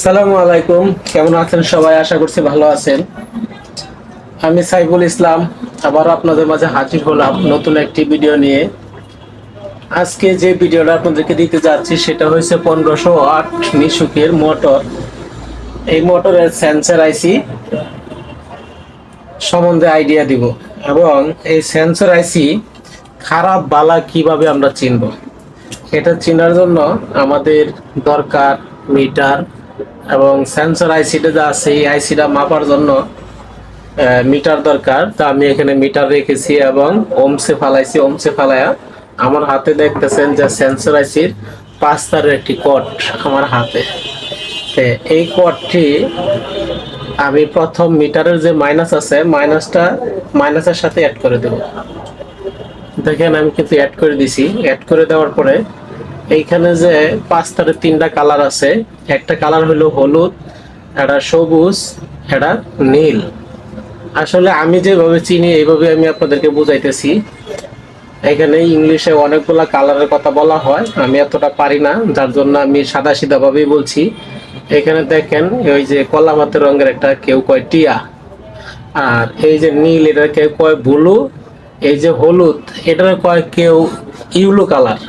সালামু আলাইকুম। কেমন আছেন সবাই? আশা করছি ভালো আছেন। আমি সাইফুল ইসলাম আবার আপনাদের মাঝে হাজির হলাম নতুন একটি ভিডিও নিয়ে। আজকে যে ভিডিওটা আপনাদেরকে দিতে যাচ্ছি সেটা হয়েছে পনেরোশো আট মিশুকের মোটর। এই মোটরের সেন্সার আইসি সম্বন্ধে আইডিয়া দিব এবং এই সেন্সর আইসি খারাপ বালা কীভাবে আমরা চিনব? এটা চেনার জন্য আমাদের দরকার মিটার এবং সেন্সর আইসিটা যা আছে, এই আইসিটা মাপার জন্য মিটার দরকার। তা আমি এখানে মিটার রেখেছি এবং ওমসে ফালাইছি। ওমসে ফালায়া আমার হাতে দেখতেছেন যে সেন্সর আইসির পাঁচ তারের একটি কট আমার হাতে। এই কটটি আমি প্রথম মিটারের যে মাইনাস আছে মাইনাসটা মাইনাসের সাথে অ্যাড করে দেব। দেখেন আমি কিন্তু অ্যাড করে দিছি। অ্যাড করে দেওয়ার পরে এইখানে যে পাঁচ তারের তিনটা কালার আছে, একটা কালার হলো হলুদ, একটা সবুজ, একটা নীল। আসলে আমি যেভাবে চিনি, এইভাবে আমি আপনাদেরকে বুঝাইতেছি। এখানে ইংলিশে অনেকগুলা কালারের কথা বলা হয়, আমি এতটা পারি না, যার জন্য আমি সাদা সিধা ভাবেই বলছি। এখানে দেখেন, ওই যে কলা ভাতের রঙের একটা কেউ কয় টিয়া, আর এই যে নীল এটা কেউ কয় ব্লু, এই যে হলুদ এটা কয় কেউ ইউলো কালার।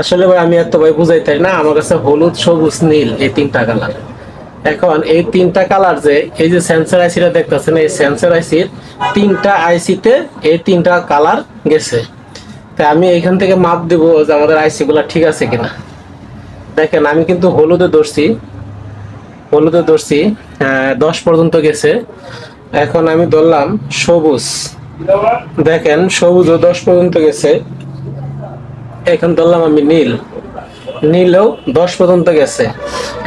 আসলে ভাই, আমি এত ভাই বুঝাইতে না? আমার কাছে হলুদ, সবুজ, নীল এই তিনটা কালার এখন এই তিনটা কালার যে, এই যে সেন্সর আইসিটা দেখতেছেন, এই সেন্সর আইসির তিনটা আইসিতে এই তিনটা কালার গেছে। তাই আমি এখান থেকে মাপ দেব যে আমাদের আইসি গুলা ঠিক আছে কিনা। দেখেন, আমি কিন্তু হলুদে ধরছি। হলুদে ধরছি দশ পর্যন্ত গেছে। এখন আমি ধরলাম সবুজ। দেখেন, সবুজও দশ পর্যন্ত গেছে। এখন ধরলাম আমি নীল। নীলও দশ পর্যন্ত গেছে।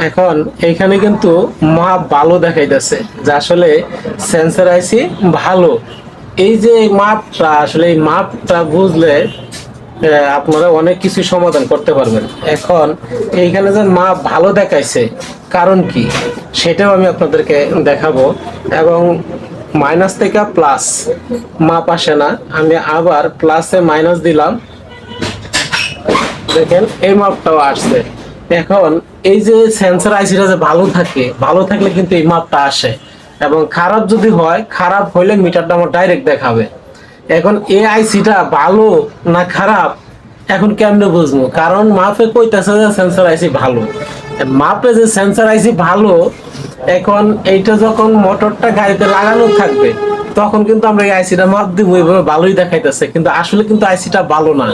এখন এইখানে কিন্তু মা ভালো দেখাইতেছে, যে আসলে সেন্সার আইসি ভালো। এই যে মাপটা, আসলে এই মাপটা বুঝলে আপনারা অনেক কিছু সমাধান করতে পারবেন। এখন এইখানে যে মাপ ভালো দেখাইছে, কারণ কি? সেটাও আমি আপনাদেরকে দেখাবো। এবং মাইনাস থেকে প্লাস মাপ আসে না। আমি আবার প্লাসে মাইনাস দিলাম। দেখেন, এই মাপটাও আসছে। এখন এই যে সেন্সর আইসিটা যে ভালো থাকে, ভালো থাকলে কিন্তু এই মাপটা আসে। এবং খারাপ যদি হয়, খারাপ হইলে মিটারটা আমার ডাইরেক্ট দেখাবে। এখন এই আইসিটা ভালো না খারাপ, এখন কেমনে বুঝব? কারণ মাপে কইতাছে যে সেন্সর আইসি ভালো। মাপে যে সেন্সর আইসি ভালো, এখন এইটা যখন মোটরটা গাড়িতে লাগানো থাকবে তখন কিন্তু আমরা এই আইসিটা মাপ দিব এইভাবে ভালোই দেখাইতেছে, কিন্তু আসলে কিন্তু আইসিটা ভালো না।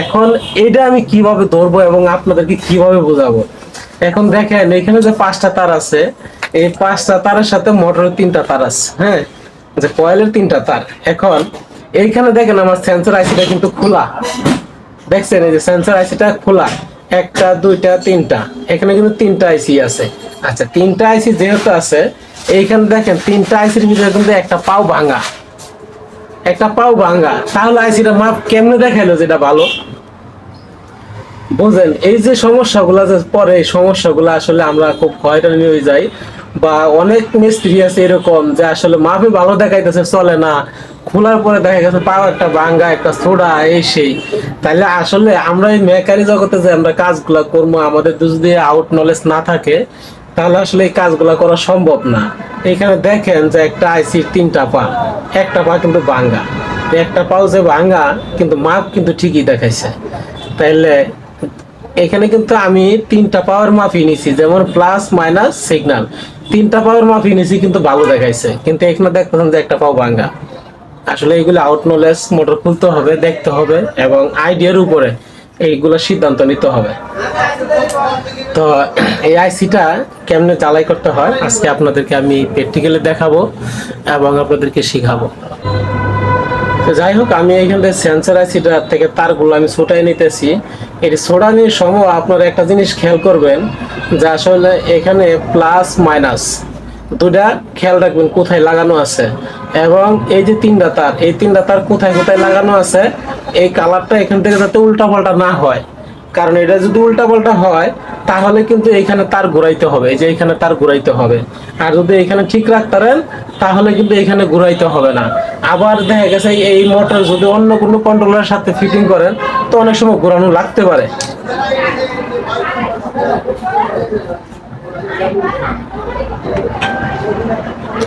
এখন এটা আমি কীভাবে ধরবো এবং আপনাদেরকে কীভাবে বোঝাবো? এখন দেখেন, এখানে যে পাঁচটা তার আছে, এই পাঁচটা তারের সাথে মোটরের তিনটা তার আছে হ্যাঁ? যে কয়েলের তিনটা তার। এখন, এইখানে দেখেন আমার সেন্সর আইসিটা কিন্তু খোলা। দেখছেন, এই যে সেন্সর আইসিটা খোলা। একটা, দুইটা, তিনটা। এখানে কিন্তু তিনটা আইসি আছে। আচ্ছা তিনটা আইসি যেহেতু আছে এইখানে দেখেন, তিনটা আইসির ভিতরে কিন্তু একটা পাও ভাঙা। একটা পাও ভাঙা। তাহলে আইসিটা মাপ কেমনে দেখাইলো যেটা ভালো? বুঝলেন, এই যে সমস্যাগুলো যে পরে, এই সমস্যাগুলো আসলে আমরা খুব হয়রানি হয়ে যাই, বা অনেক মিস্ত্রি আছে এরকম যে আসলে মাপে ভালো দেখাইতেছে, চলে না। খোলার পরে দেখা গেছে পাও একটা ভাঙ্গা একটা ছোড়া, এই সেই। তাহলে আসলে আমরা এই মেকারি জগতে যে আমরা কাজগুলো করব, আমাদের যদি আউট নলেজ না থাকে তাহলে আসলে এই কাজগুলা করা সম্ভব না। এখানে দেখেন যে একটা আইসির তিনটা পা, একটা পা কিন্তু ভাঙ্গা। একটা পাও যে ভাঙ্গা, কিন্তু মাপ কিন্তু ঠিকই দেখাইছে। তাইলে এখানে কিন্তু আমি তিনটা পাওয়ার মাপি নিছি, যেমন প্লাস মাইনাস সিগন্যাল তিনটা পাওয়ার মাপি নিছি, কিন্তু ভালো দেখাইছে। কিন্তু এখানে দেখতেছেন যে একটা পাও ভাঙ্গা। আসলে এগুলো আউট নলেজ মোটর খুলতে হবে, দেখতে হবে, এবং আইডিয়ার উপরে। এইগুলো সিদ্ধান্ত নিতে হবে। তো এই আইসিটা কেমনে চালাই করতে হয়, আজকে আপনাদেরকে আমি প্র্যাকটিক্যালি দেখাবো এবং আপনাদেরকে শিখাবো। তো যাই হোক, আমি এইখানে সেন্সার আইসিটা থেকে তারগুলো আমি ছোটাই নিতেছি। এটি ছোটানির সময় আপনারা একটা জিনিস খেয়াল করবেন, যে আসলে এখানে প্লাস মাইনাস দুটা খেয়াল রাখবেন কোথায় লাগানো আছে। এবং এই যে তিনটা তার, এই তিনটা তার কোথায় কোথায় লাগানো আছে, এই কালারটা এখান থেকে যাতে উল্টা পাল্টা না হয়। কারণ এটা যদি উল্টা পাল্টা হয়, তাহলে কিন্তু এইখানে তার ঘুরাইতে হবে, এই যে এখানে তার ঘুরাইতে হবে। আর যদি এখানে ঠিক রাখতারেন তাহলে কিন্তু এখানে ঘুরাইতে হবে না। আবার দেখা গেছে এই মোটর যদি অন্য কোনো কন্ট্রোলারের সাথে ফিটিং করেন, তো অনেক সময় ঘোরানো লাগতে পারে।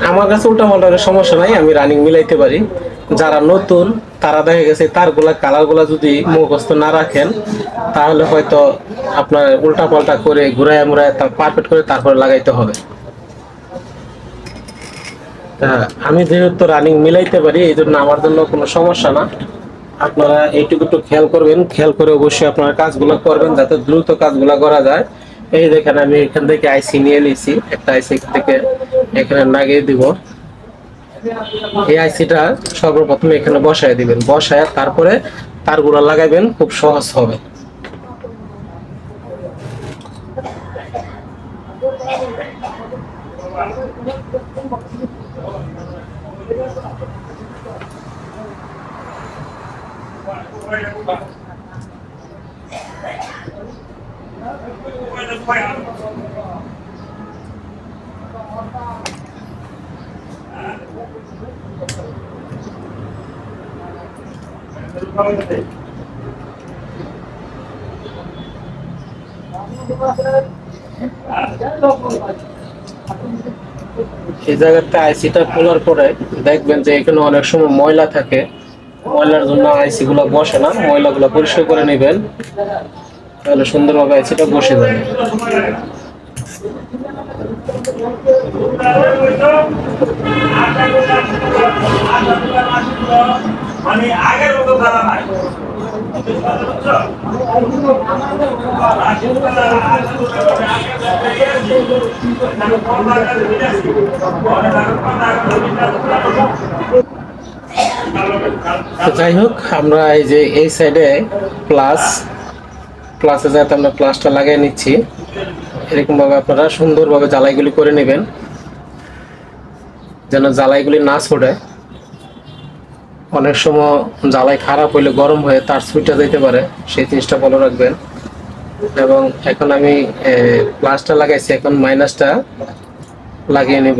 আমার কাছে উল্টা পাল্টার সমস্যা নাই, আমি রানিং মিলাইতে পারি। যারা নতুন, তারা দেখা গেছে তারগুলা, কালারগুলা যদি মুখস্থ না রাখেন, তাহলে হয়তো আপনার উল্টা পাল্টা করে ঘুরায় মুড়ায় পারফেক্ট করে তারপরে লাগাইতে হবে। আমি যেহেতু রানিং মিলাইতে পারি, এই জন্য আমার জন্য কোনো সমস্যা না। আপনারা এইটুকু একটু খেয়াল করবেন, খেয়াল করে অবশ্যই আপনারা কাজগুলো করবেন, যাতে দ্রুত কাজগুলো করা যায়। এই দেখেন, আমি এখান থেকে আইসি নিয়ে নিয়েছি একটা আইসি থেকে এখানে লাগিয়ে দিব। এই আইসিটা সর্বপ্রথম এখানে বসায় দিবেন। বসায় তারপরে তারগুলো লাগাবেন, খুব সহজ হবে। এই জায়গাতে আইসিটা খোলার পরে দেখবেন যে এখানে অনেক সময় ময়লা থাকে। ময়লার জন্য আইসি গুলো বসে না, ময়লাগুলো পরিষ্কার করে নেবেন। তাহলে সুন্দরভাবে আইসিটা বসে যাবে। যাই হোক আমরা এই যে এই সাইডে প্লাস প্লাসে যাতে আমরা প্লাসটা লাগিয়ে নিচ্ছি, এরকমভাবে আপনারা সুন্দরভাবে জ্বালাইগুলি করে নেবেন। যেন জ্বালাইগুলি না ছোটে অনেক সময় জ্বালাই খারাপ হইলে গরম হয়ে তার সুইচটা যেতে পারে, সেই জিনিসটা ভালো রাখবেন। এবং এখন আমি প্লাসটা লাগাইছি, এখন মাইনাসটা লাগিয়ে নিব।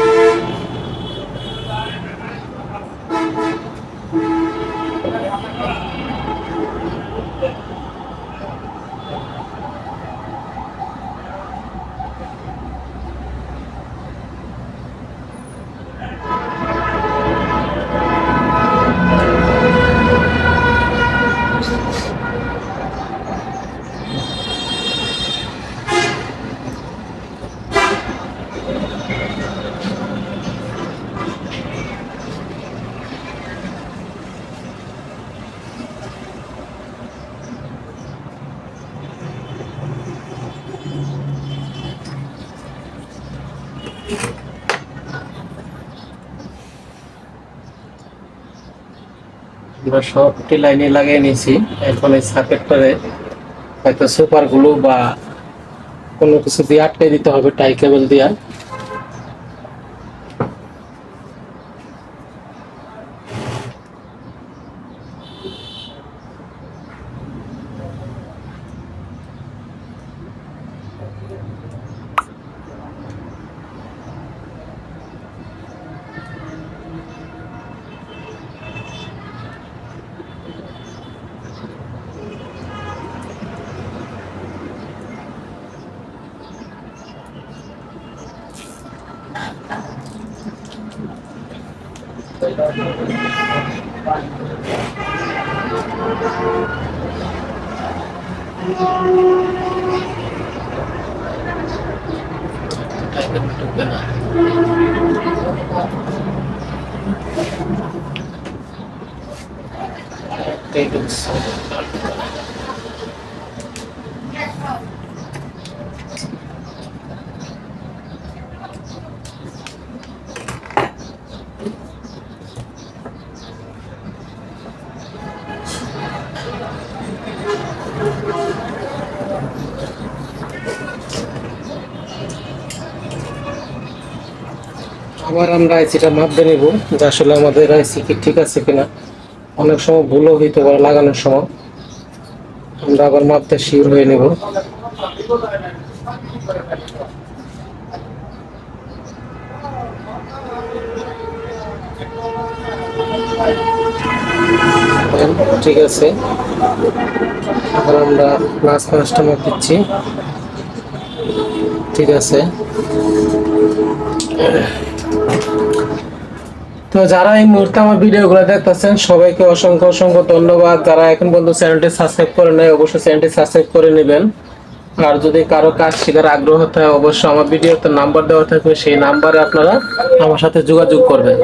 আমরা সবটি লাইনে লাগিয়ে নিয়েছি। এখন এই সার্কিটটারে হয়তো সুপারগুলো বা কোনো কিছু দিয়ে আটকে দিতে হবে টাই কেবল দিয়া। টাই কেবল আবার আমরা আইসিটা মাপতে নেব, যে আসলে আমাদের আইসি কি ঠিক আছে কিনা। অনেক সময় ভুলও হইতে পারে লাগানোর সময়। আমরা আবার মাপতে শিওর হয়ে নেব। ঠিক আছে। এখন আমরা প্লাস পাঁচটা মাপ দিচ্ছি। ঠিক আছে। তো যারা এই মুহূর্তে আমার ভিডিওগুলো দেখতেছেন, সবাইকে অসংখ্য অসংখ্য ধন্যবাদ। যারা এখন পর্যন্ত চ্যানেলটি সাবস্ক্রাইব করে নেয় অবশ্যই চ্যানেলটি সাবস্ক্রাইব করে নেবেন। আর যদি কারও কাজ শেখার আগ্রহ থাকে, অবশ্যই আমার ভিডিওতে নাম্বার দেওয়া থাকবে, সেই নাম্বারে আপনারা আমার সাথে যোগাযোগ করবেন।